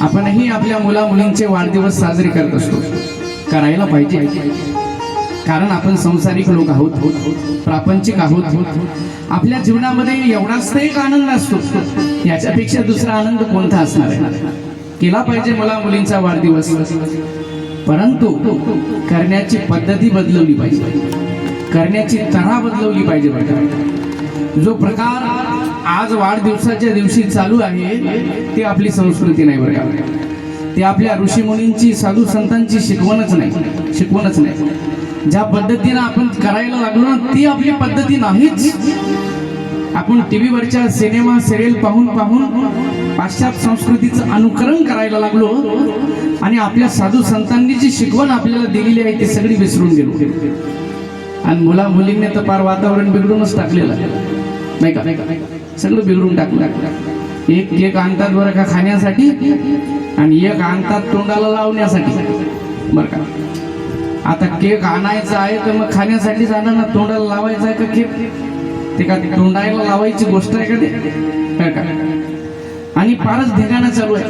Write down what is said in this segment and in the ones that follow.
आपणही आपल्या मुला मुलींचे वाढदिवस साजरे करत असतो. करायला पाहिजे. कारण आपण संसारिक लोक आहोत प्रापंचिक आहोत. आपल्या जीवनामध्ये एवढाच तर एक आनंद असतो. याच्यापेक्षा दुसरा आनंद कोणता असणार आहे? केला पाहिजे मुला मुलींचा वाढदिवस. परंतु करण्याची पद्धती बदलवली पाहिजे. करण्याची तऱ्हा बदलवली पाहिजे बरं जो प्रकार आज वाढदिवसाच्या दिवशी चालू आहे. ते आपली संस्कृती नाही बरं का? ते आपल्या ऋषीमुनींची साधू संतांची शिकवणच नाही. शिकवणच नाही. ज्या पद्धतीनं आपण करायला लागलो ना ती आपली पद्धती नाहीच. आपण टी व्हीवरच्या सिनेमा सिरियल पाहून पाहून पाश्चात्य संस्कृतीचं अनुकरण करायला लागलो आणि आपल्या साधू संतांनी जी शिकवण आपल्याला दिलेली आहे ती सगळी विसरून गेलो. आणि मुला मुलींनी तर फार वातावरण बिघडूनच टाकलेलं नाही का नाही का? सगळं बिघडून टाकलं. एक केक आणतात बरं का खाण्यासाठी आणि एक आणतात तोंडाला लावण्यासाठी. बरं का? आता केक आणायचा आहे तर मग खाण्यासाठी जाणार ना? तोंडाला लावायचा आहे का केक? ते का तोंडाला लावायची गोष्ट आहे का ते? काय का? आणि फारच धिंगाणा चालू आहे.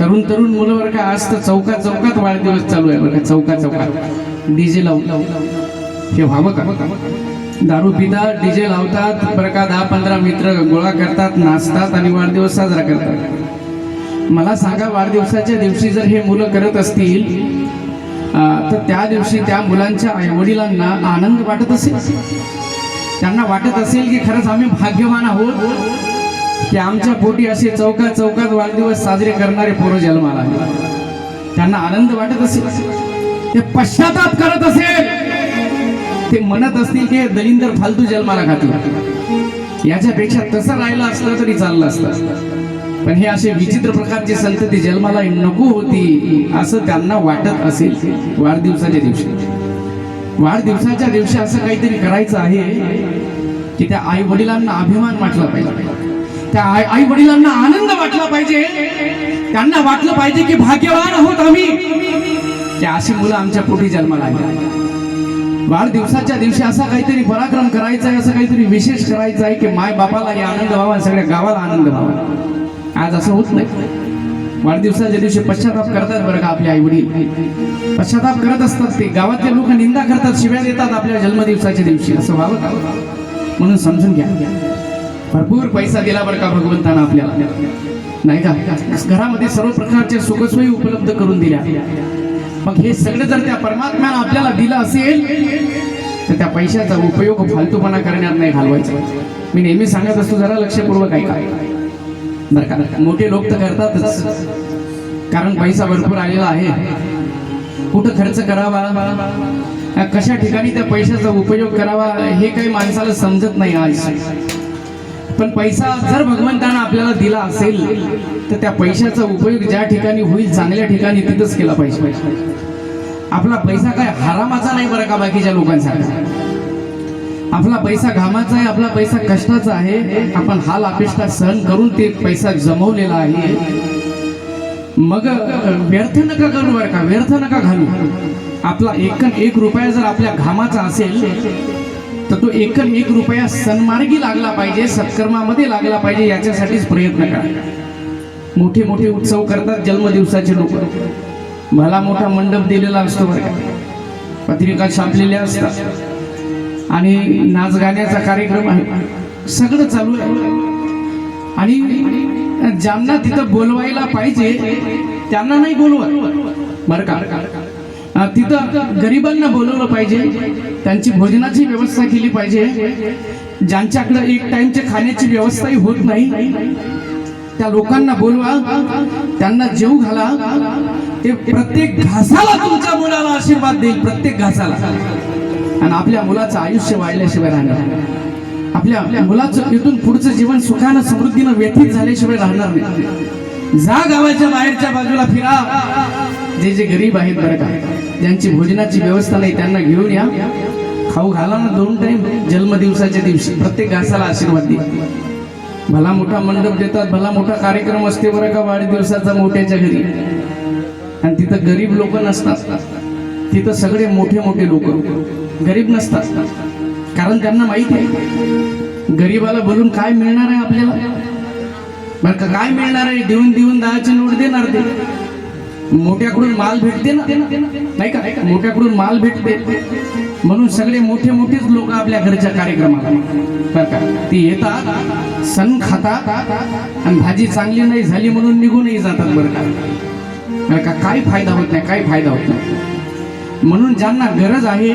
तरुण तरुण मुलं बरं का आज तर चौकात चौकात वाढदिवस चालू आहे बरं का? चौकात चौकात. डीजे लावून. हे व्हावं का? दारू पितात डीजे लावतात बरं का दहा पंधरा मित्र गोळा करतात नाचतात आणि वाढदिवस साजरा करतात. मला सांगा वाढदिवसाच्या दिवशी जर हे मुलं करत असतील तर त्या दिवशी त्या मुलांच्या आईवडिलांना आनंद वाटत असेल? त्यांना वाटत असेल की खरंच आम्ही भाग्यवान आहोत की आमच्या पोटी असे चौकात चौकात वाढदिवस साजरे करणारे पोरं जन्माला त्यांना आनंद वाटत असेल? ते पश्चाताप करत असेल? ते म्हणत असतील की हे दलिंदर फालतू जन्माला घातला याच्यापेक्षा तसं राहिलं असलं तरी चाललं असतं. पण हे असे विचित्र प्रकारचे संतती जन्माला नको होती असं त्यांना वाटत असेल वाढदिवसाच्या दिवशी. वाढदिवसाच्या दिवशी असं काहीतरी करायचं आहे की त्या आई वडिलांना अभिमान वाटला पाहिजे. त्या आई वडिलांना आनंद वाटला पाहिजे. त्यांना वाटलं पाहिजे की भाग्यवान आहोत आम्ही. अशी मुलं आमच्या पोटी जन्माला आली. वाढदिवसाच्या दिवशी असा काहीतरी पराक्रम करायचा आहे असं काहीतरी विशेष करायचं आहे की माय बापाला हे आनंद व्हावा आणि सगळ्या गावाला आनंद व्हावा. आज असं होत नाही. वाढदिवसाच्या दिवशी पश्चाताप करतात बरं का आपले आई वडील. पश्चाताप करत असतात ते. गावातले लोक निंदा करतात शिव्या देतात आपल्या जन्मदिवसाच्या दिवशी. असं व्हावं का? म्हणून समजून घ्या. भरपूर पैसा दिला बरं का भगवंतानं आपल्याला. नाही का? घरामध्ये सर्व प्रकारच्या सुखसोयी उपलब्ध करून दिल्या. मग हे सगळं जर त्या परमात्म्यानं आपल्याला दिलं असेल तर त्या पैशाचा उपयोग फालतूपणा करण्यात नाही घालवायचा. मी नेहमी सांगत असतो जरा लक्षपूर्वक ऐका. बरं का? मोठे लोक तर करतातच. कारण पैसा भरपूर आलेला आहे. कुठं खर्च करावा? कशा ठिकाणी त्या पैशाचा उपयोग करावा? हे काही माणसाला समजत नाही आज. पण पैसा जर भगवंतानं आपल्याला दिला असेल तर त्या पैशाचा उपयोग ज्या ठिकाणी होईल चांगल्या ठिकाणी तिथंच केला पाहिजे. आपला पैसा काय हरामाचा नाही बरं का बाकीच्या लोकांसाठी आपला पैसा घामाचा आहे आपला पैसा कष्टाचा आहे. आपण हाल अपेष्टा सहन करून ते पैसा जमवलेला आहे. मग व्यर्थ नका करू बरं का व्यर्थ नका घालू. आपला एकन एक रुपया जर आपल्या घामाचा असेल तर तो एकन एक रुपया सन्मार्गी लागला पाहिजे सत्कर्मामध्ये लागला पाहिजे याच्यासाठीच प्रयत्न करा. मोठे मोठे उत्सव करतात जन्मदिवसाचे लोक. भला मोठा मंडप दिलेला असतो बरं का. पत्रिका छापलेल्या असतात. आणि नाच गाण्याचा कार्यक्रम आहे. सगळं चालू आहे. आणि ज्यांना तिथं बोलवायला पाहिजे त्यांना नाही बोलवत. बरं का. तिथं गरिबांना बोलवलं पाहिजे. त्यांची भोजनाची व्यवस्था केली पाहिजे. ज्यांच्याकडे एक टाइमच्या खाण्याची व्यवस्थाही होत नाही त्या लोकांना बोलवा त्यांना जेव घाला. ते प्रत्येक घासाला तुमच्या मुलाला आशीर्वाद देईल प्रत्येक घासाला. आणि आपल्या मुलाचं आयुष्य वाढल्याशिवाय राहणार आपल्या आपल्या मुलाचं इथून पुढचं जीवन सुखानं समृद्धीनं व्यतीत झाल्याशिवाय राहणार नाही. जा गावाच्या बाहेरच्या बाजूला फिरा. जे जे गरीब आहेत बरं का ज्यांची भोजनाची व्यवस्था नाही त्यांना घेऊन या. खाऊ घाला ना दोन टाइम जन्मदिवसाच्या दिवशी प्रत्येक घासाला आशीर्वाद दे. भला मोठा मंडप देतात भला मोठा कार्यक्रम असते बरं का वाढदिवसाचा मोठ्याच्या घरी. आणि तिथं गरीब लोक नसतात. तिथं सगळे मोठे मोठे लोक. गरीब नसतात. कारण त्यांना माहिती आहे गरीबाला बोलून काय मिळणार आहे आपल्याला? बरं का काय मिळणार आहे? देऊन देऊन दहाची नोट देणार ते. मोठ्याकडून माल भेटते ना? नाही का? मोठ्याकडून माल भेटते. म्हणून सगळे मोठे मोठेच लोक आपल्या घरच्या कार्यक्रमाला बरं का? ती येतात सण खातात आणि भाजी चांगली नाही झाली म्हणून निघूनही जातात बरं का? बरं का? काही फायदा होत नाही काही फायदा होत नाही? म्हणून ज्यांना गरज आहे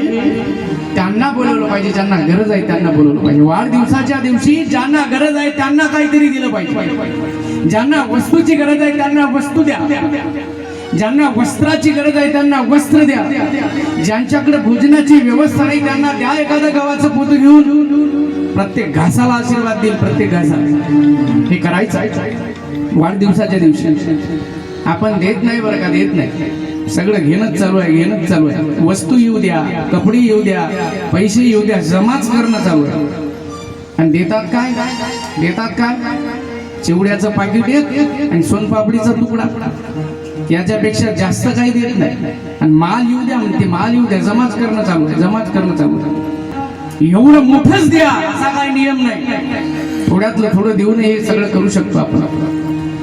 त्यांना बोलवलं पाहिजे. ज्यांना गरज आहे त्यांना बोलवलं पाहिजे. वाढदिवसाच्या दिवशी ज्यांना गरज आहे त्यांना काहीतरी दिलं पाहिजे. ज्यांना वस्तूची गरज आहे त्यांना वस्तू द्या. ज्यांना वस्त्राची गरज आहे त्यांना वस्त्र द्या. ज्यांच्याकडे भोजनाची व्यवस्था नाही त्यांना द्या एखादं गावाचं पोत घेऊन. प्रत्येक घासाला आशीर्वाद देईल प्रत्येक घासाला. हे करायचं आहे. वाढदिवसाच्या दिवशी. आपण देत नाही बरं का देत नाही. सगळं घेणंच चालू आहे घेणंच चालू आहे. वस्तू येऊ द्या कपडे येऊ द्या पैसे येऊ द्या जमाच करणं चालू आहे. आणि देतात काय? देतात काय? चिवड्याचं पाकिट एक आणि सोनपापडीचा तुकडा. याच्यापेक्षा जास्त काही देत नाही. आणि माल येऊ द्या म्हणते माल येऊ द्या जमाच करणं चालू आहे जमाच करणं चालू आहे एवढं मोठंच द्या असा काही नियम नाही. थोड्यातलं थोडं देऊन हे सगळं करू शकतो आपण.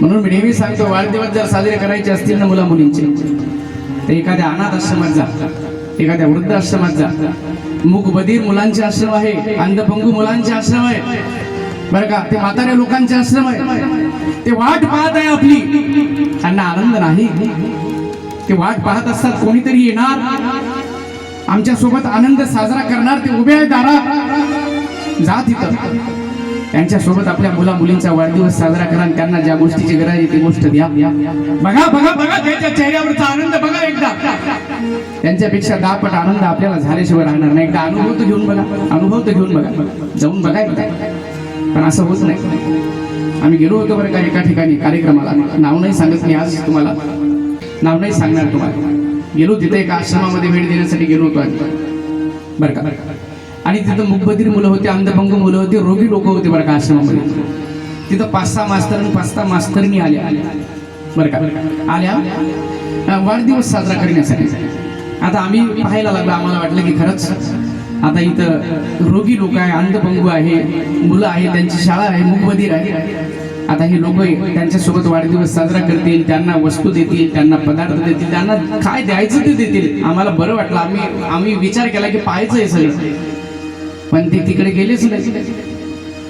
म्हणून मी नेहमी सांगतो वाढदिवस जर साजरे करायचे असतील ना मुला मुलींचे तर एखाद्या अनाथ आश्रमात जा एखाद्या वृद्ध आश्रमात जा. मूक बधीर मुलांचे आश्रम आहे अंधपंगू मुलांचे आश्रम आहे. बरं का ते म्हाताऱ्या लोकांचे आश्रम आहे. ते वाट पाहत आहे आपली. आहे. ते वाट पाहत असतात कोणीतरी येणार. आमच्यासोबत आनंद साजरा करणार ते उभे आहे दारात जात इथं त्यांच्यासोबत आपल्या मुला मुलींचा वाढदिवस साजरा करा आणि त्यांना ज्या गोष्टीची गरज आहे ती गोष्ट द्या. बघा बघा बघा त्यांच्या चेहऱ्यावरचा आनंद बघा एकदा. त्यांच्यापेक्षा दहा पट आनंद आपल्याला झाल्याशिवाय राहणार नाही. एकदा अनुभव तर घेऊन बघा. अनुभव तर घेऊन बघा. जाऊन बघा एकदा. पण असं होत नाही. आम्ही गेलो होतो बरं का एका ठिकाणी कार्यक्रमाला. नाव नाही सांगत मी आज तुम्हाला. नाव नाही सांगणार तुम्हाला. गेलो तिथे एका आश्रमामध्ये भेट देण्यासाठी गेलो होतो आम्ही. बरं का? आणि तिथं मुखबधीर मुलं होती अंधभंग मुलं होती रोगी लोक होते बरं का आश्रमामध्ये. तिथं पाच सहा मास्तर आणि पाच सहा मास्तरनी आल्या. बरं का? आल्या वाढदिवस साजरा करण्यासाठी. आता आम्ही पाहायला लागलो. आम्हाला वाटलं की खरंच आता इथं रोगी लोक आहे अंधभंगू आहे मुलं आहे त्यांची शाळा आहे मुखबधीर आहे. आता हे लोक त्यांच्यासोबत वाढदिवस साजरा करतील त्यांना वस्तू देतील त्यांना पदार्थ देतील त्यांना काय द्यायचं ते देतील. आम्हाला बरं वाटलं आम्ही आम्ही विचार केला की पाहायचं आहे सगळं. पण ते तिकडे गेलेच नाही.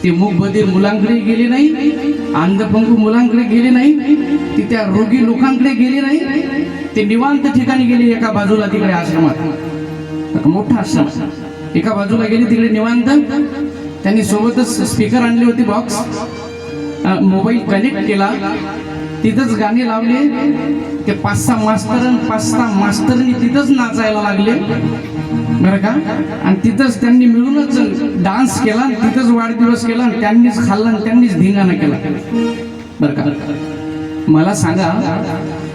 ते मूकबधीर मुलांकडे गेले नाही अंधपंगू मुलांकडे गेले नाही ते त्या रोगी लोकांकडे गेले नाही ते निवांत ठिकाणी गेले एका बाजूला तिकडे आश्रमात. एक मोठा आश्रम. एका बाजूला गेले तिकडे निवांत. त्यांनी सोबतच स्पीकर आणले होते बॉक्स मोबाईल कनेक्ट केला. तिथंच गाणे लावले. ते पाच सहा मास्तर पाच सहा मास्तरनी तिथंच नाचायला लागले. बरं का? आणि तिथंच त्यांनी मिळूनच डान्स केला आणि तिथंच वाढदिवस केला आणि त्यांनीच खाल्ला आणि त्यांनीच धिंगाणा केला. बरं का? मला सांगा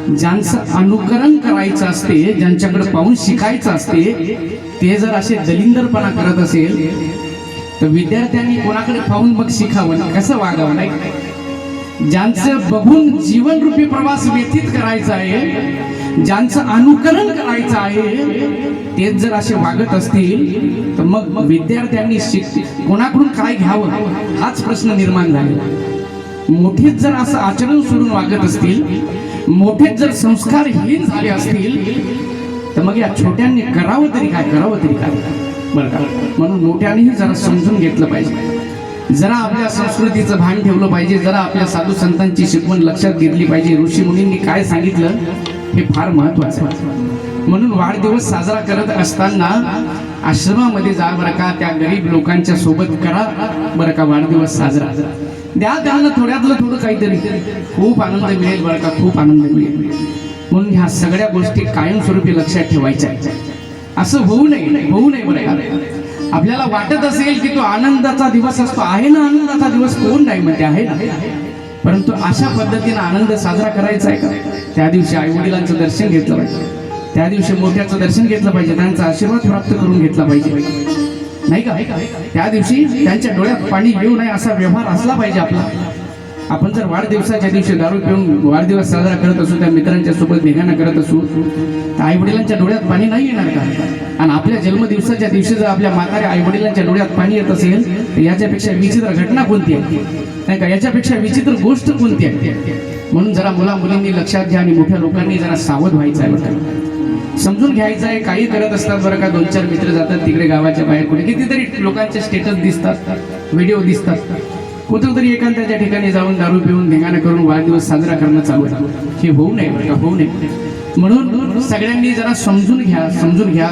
ज्यांचं अनुकरण करायचं असते ज्यांच्याकडे पाहून शिकायचं असते ते जर असे दलिंदरपणा करत असेल तर विद्यार्थ्यांनी कोणाकडे पाहून मग शिकावं कसं वागावं नाही ज्यांचं बघून जीवनरूपी प्रवास व्यतीत करायचा आहे ज्यांचं अनुकरण करायचं आहे तेच जर असे वागत असतील तर मग विद्यार्थ्यांनी शिक कोणाकडून काय घ्यावं? हाच प्रश्न निर्माण झाला मोठेच जर असं आचरण सोडून वागत असतील मोठेच जर संस्कारहीन झाले असतील तर मग या छोट्यांनी करावं तरी काय करावं तरी काय? बरं का? म्हणून मोठ्यानेही जरा समजून घेतलं पाहिजे. जरा आपल्या संस्कृतीचं भान ठेवलं पाहिजे जरा आपल्या साधू संतांची शिकवण लक्षात घेतली पाहिजे. ऋषी मुनींनी काय सांगितलं हे फार महत्वाचं आहे. म्हणून वाढदिवस साजरा करत असताना आश्रमामध्ये जा बरं का त्या गरीब लोकांच्या सोबत करा बरं का वाढदिवस साजरा. द्या त्यांना थोड्यातलं थोडं काहीतरी. खूप आनंद मिळेल बरं का खूप आनंद मिळेल. म्हणून ह्या सगळ्या गोष्टी कायमस्वरूपी लक्षात ठेवायच्या. आहेत. असं होऊ नये होऊ नये बरं का. आपल्याला वाटत असेल की तो आनंदाचा दिवस असतो. आहे ना आनंदाचा दिवस? कोण नाही म्हणते आहे ना? परंतु अशा पद्धतीने आनंद साजरा करायचा आहे का? त्या दिवशी आई वडिलांचं दर्शन घेतलं पाहिजे. त्या दिवशी मोठ्याचं दर्शन घेतलं पाहिजे त्यांचा आशीर्वाद प्राप्त करून घेतला पाहिजे. नाही का? त्या दिवशी त्यांच्या डोळ्यात पाणी येऊ नये असा व्यवहार असला पाहिजे आपला. आपण जर वाढदिवसाच्या दिवशी दारू पिऊन वाढदिवस साजरा करत असू त्या मित्रांच्या सोबत धिंगाणा करत असू तर आई वडिलांच्या डोळ्यात पाणी नाही येणार का? आणि आपल्या जन्मदिवसाच्या दिवशी जर आपल्या माताऱ्या आई वडिलांच्या डोळ्यात पाणी येत असेल तर याच्यापेक्षा विचित्र घटना कोणती आहे? नाही का? याच्यापेक्षा विचित्र गोष्ट कोणती आहे? म्हणून जरा मुला मुलींनी लक्षात घ्या आणि मोठ्या लोकांनी जरा सावध व्हायचं आहे समजून घ्यायचं आहे काही करत असतात बरं का दोन चार मित्र जातात तिकडे गावाच्या बाहेर कुठे. कितीतरी लोकांचे स्टेटस दिसतात व्हिडिओ दिसतात. कुठं तरी एखाद्याच्या ठिकाणी जाऊन दारू पिऊन धिंगाणा करून वाढदिवस साजरा करणं चालू आहे. हे होऊ नये बरं का होऊ नये. म्हणून सगळ्यांनी जरा समजून घ्या समजून घ्या.